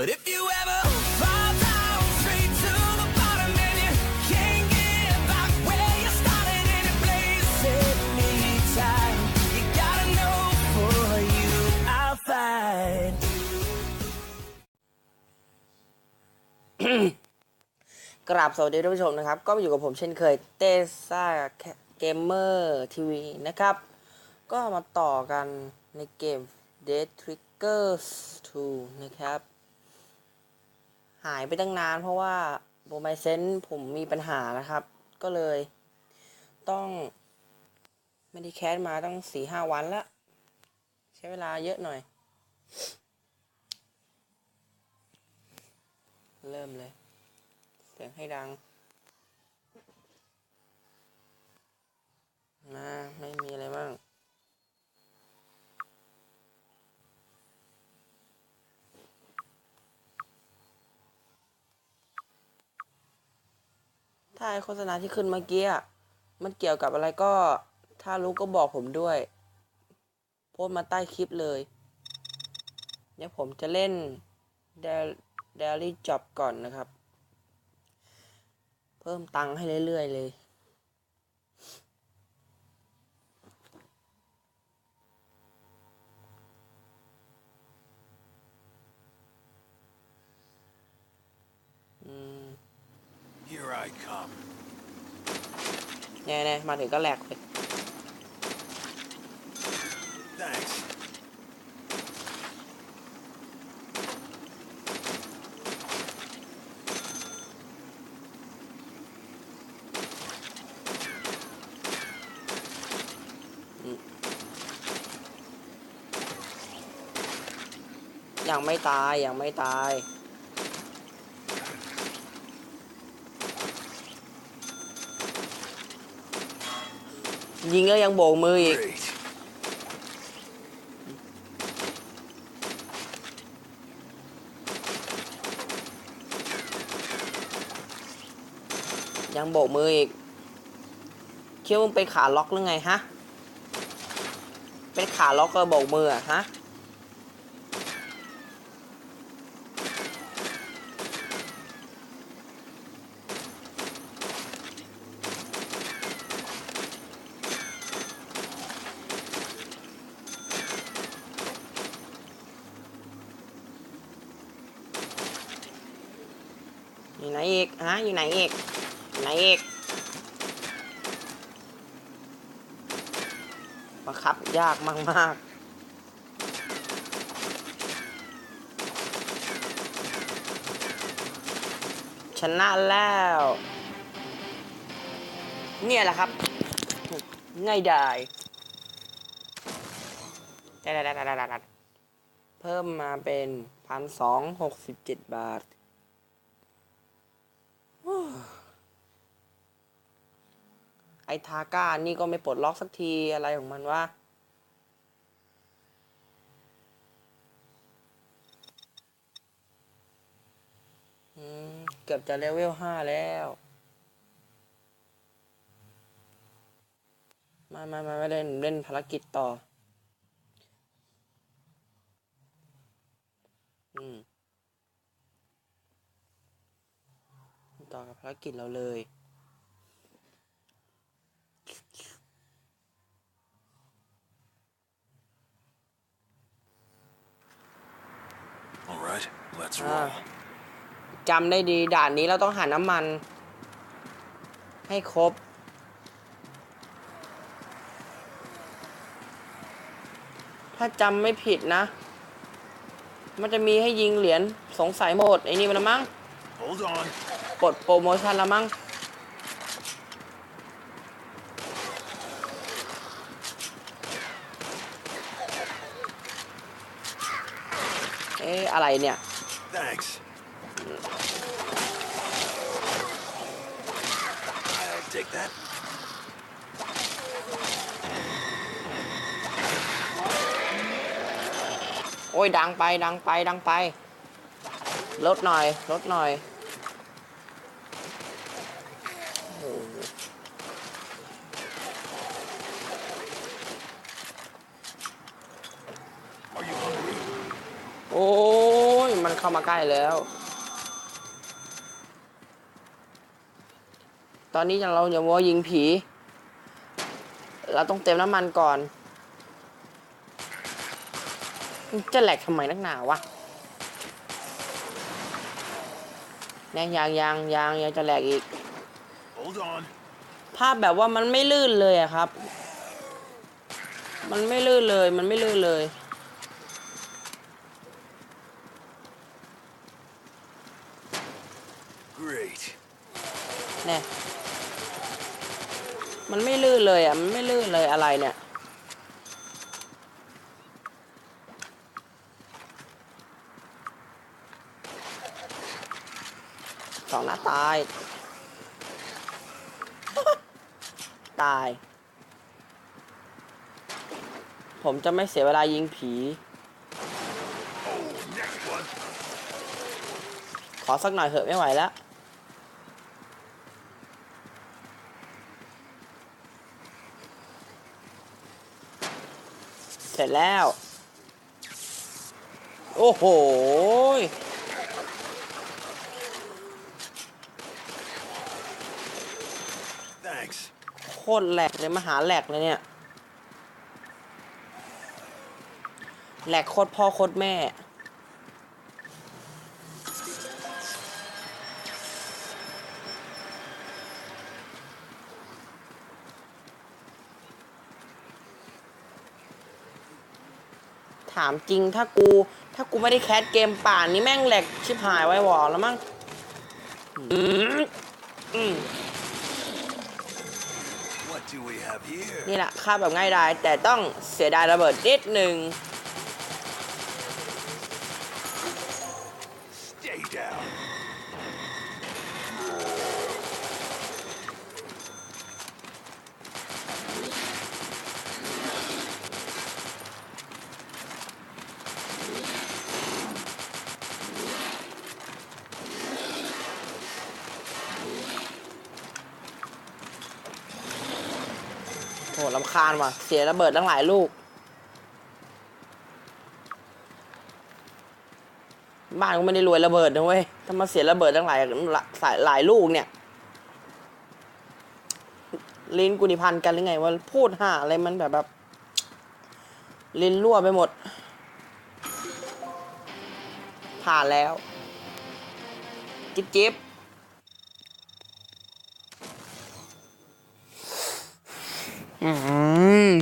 But if you ever fall down straight to the bottom and you can't get back where you started in a place, anytime you gotta know for you I'll fight. กราบสวัสดีท่านผู้ชมนะครับ ก็มาอยู่กับผมเช่นเคยเตซ่าเกมเมอร์ทีวีนะครับ ก็มาต่อกันในเกม Dead Triggers 2 นะครับ หายไปตั้งนานเพราะว่าโบไมเซนผมมีปัญหานะครับ ก็เลย ต้องไม่ได้แคสมาตั้งสี่ห้าวันละ ใช้เวลาเยอะหน่อย เริ่มเลย เสียงให้ดังนะไม่มีอะไรบ้าง ถ้าไอโฆษณาที่ขึ้นเมื่อกี้มันเกี่ยวกับอะไรก็ ถ้ารู้ก็บอกผมด้วย โพสมาใต้คลิปเลย เดี๋ยวผมจะเล่นเดลี่จ็อบก่อนนะครับ เพิ่มตังค์ให้เรื่อยๆเลย อืม Here I come. แน่ๆมาถึงก็แหลกเลย Thanks. ยังไม่ตาย ยังไม่ตาย ยิงแล้วยังโบกมืออีก Great. ยังโบกมืออีกคิดว่ามึงเป็นขาล็อกหรือไงฮะ เป็นขาล็อกก็โบกมืออะฮะ นอีกฮะอยู่ไหนอีกอยู่ไหนอีกบังคับยากมากมากๆชนะแล้ว เนี่ยแหละครับ ง่ายดายได้ได้ได้ได้เพิ่มมาเป็นพันสองหกสิบเจ็ดบาท ไอ้ทาก้านี่ก็ไม่ปลดล็อกสักทีอะไรของมันวะอืมเกือบจะเลเวลห้าแล้วมามามามาเล่นเล่นภารกิจต่อ อืม ต่อกับภารกิจเราเลย จำได้ดี ด่านนี้เราต้องหาน้ำมัน ให้ครบ ถ้าจำไม่ผิดนะ มันจะมีให้ยิงเหรียญสงสัยหมดไอ้นี่มันละมั้ง Hold on. กดโปรโมชั่นละมั้งเอ๊ะอะไรเนี่ย Thanks. I'll take that. โอ้ยดังไปดังไปดังไปลดหน่อยลดหน่อยโอ้โห Are you hungry? โอ้ย มันเข้ามาใกล้แล้ว ตอนนี้เราอย่ามัวยิงผี เราต้องเต็มน้ำมันก่อน จะแหลกทำไมนักหนาวะแน่ยางยางยางยังจะแหลกอีก Hold on. ภาพแบบว่ามันไม่ลื่นเลยอะครับ มันไม่ลื่นเลย มันไม่ลื่นเลย Great. แน่ มันไม่ลื่นเลยอะ มันไม่ลื่นเลยอะไรเนี่ย สองนัดตาย ตาย ผมจะไม่เสียเวลายิงผี ขอสักหน่อยเถอะไม่ไหวแล้ว ร็จแล้ว โอ้โห Thanks. โคตรแหลกเลยมหาแหลกเลยเนี่ย แหลกโคตรพ่อโคตรแม่ ถามจริงถ้ากู ถ้ากูไม่ได้แคสเกมป่านนี้แม่งแหลกชิบหายไว้วอแล้วมั้งอืมอืม What do we have here? นี่แหละฆ่าแบบง่ายดายแต่ต้องเสียดายระเบิดนิดหนึ่ง Stay down. โห ลำคาญว่ะ เสียระเบิดตั้งหลายลูก บ้านก็ไม่ได้รวยระเบิดนะเว้ยถ้ามาเสียระเบิดตั้งหลายหลายหลายลูกเนี่ยลิ้นกูนิพันกันหรือไงว่าพูดห่าอะไรมันแบบแบบลิ้นรั่วไปหมด ผ่านแล้ว จิ๊บจิ๊บ อืม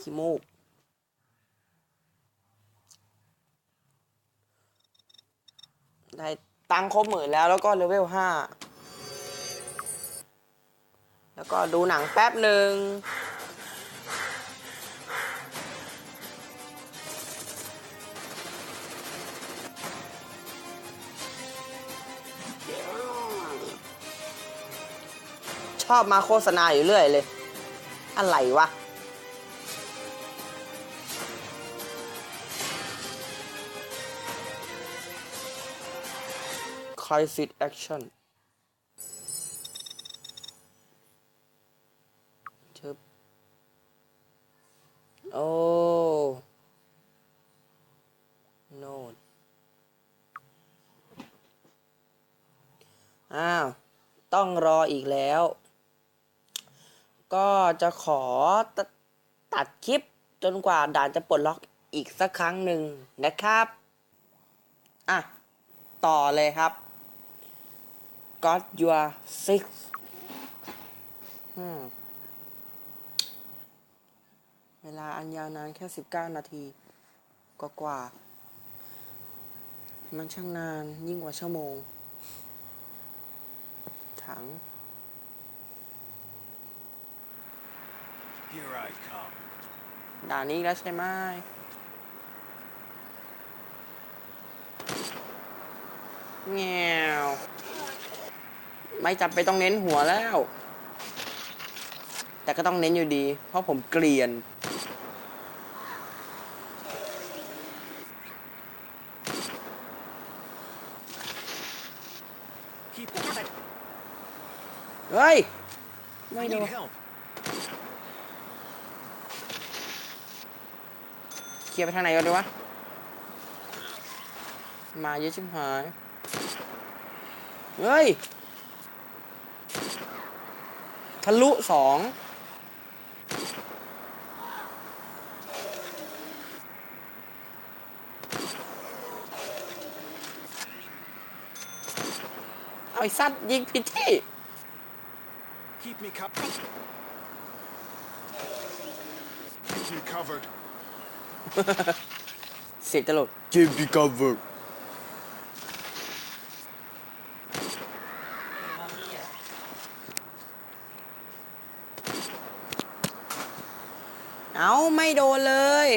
ขี้มูกได้ตังค์ครบหมื่นแล้วแล้วก็เลเวลห้า แล้วก็ดูหนังแป๊บหนึ่ง ชอบมาโฆษณาอยู่เรื่อยเลย อะไรวะ Crisis Action ชึบโอ้โน่นอ้าว ต้องรออีกแล้ว ก็จะขอตตัดคลิปจนกว่าด่านจะปลดล็อกอีกสักครั้งหนึ่งนะครับ อะ ต่อเลยครับ Got your six เวลาอันยาวนานแค่ 19 นาทีกกว่าๆมันช่างนานยิ่งกว่าชั่วโมงถัง Here I come. ด่านนี้อีกแล้วใช่ไหมแงวไม่จำเป็นต้องเน้นหัวแล้ว แต่ก็ต้องเน้นอยู่ดี เพราะผมเกลียน Keep quiet. เฮ้ย ไม่ I โด need น เคลียร์ไปทางไหนก่อนดีวะ มาเยอะชิบหาย เฮ้ย ทะลุสองเอาไอ้สัตว์ยิงผิดที่ Keep me covered. Keep me covered. เสียงตลก Keep me covered เอาไม่โดนเลย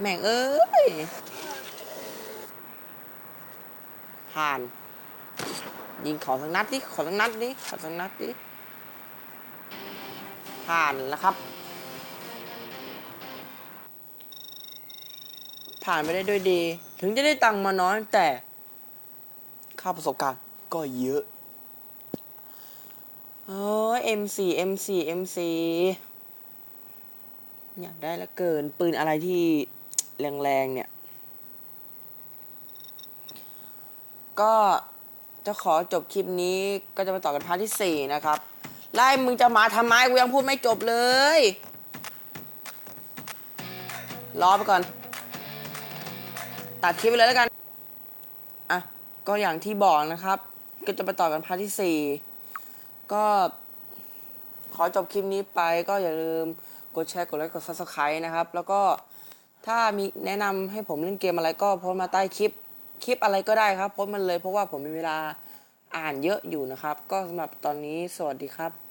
แม่งเอ้ย ผ่าน ยิงขอทั้งนัดดิขอทั้งนัดดิขอทั้งนัดดิผ่านแล้วครับ ผ่านไปได้ด้วยดี ถึงจะได้ตังค์มาน้อยแต่ ค่าประสบการณ์ก็เยอะโอ้ย M4 M4 M4 อยากได้ละเกิน ปืนอะไรที่แรงๆเนี่ย ก็จะขอจบคลิปนี้ก็จะไปต่อกันพาร์ทที่ 4 นะครับ ไล่มึงจะมาทำไมกูยังพูดไม่จบเลย รอไปก่อน ตัดคลิปไปเลยแล้วกัน อะ ก็อย่างที่บอกนะครับ ก็จะไปต่อกันพาร์ทที่4ก็ ขอจบคลิปนี้ไปก็อย่าลืมกดแชร์กดไลค์กด subscribe นะครับ แล้วก็ถ้ามีแนะนำให้ผมเล่นเกมอะไรก็โพสมาใต้คลิป คลิปอะไรก็ได้ครับโพสมันเลยเพราะว่าผมมีเวลาอ่านเยอะอยู่นะครับ ก็สำหรับตอนนี้สวัสดีครับ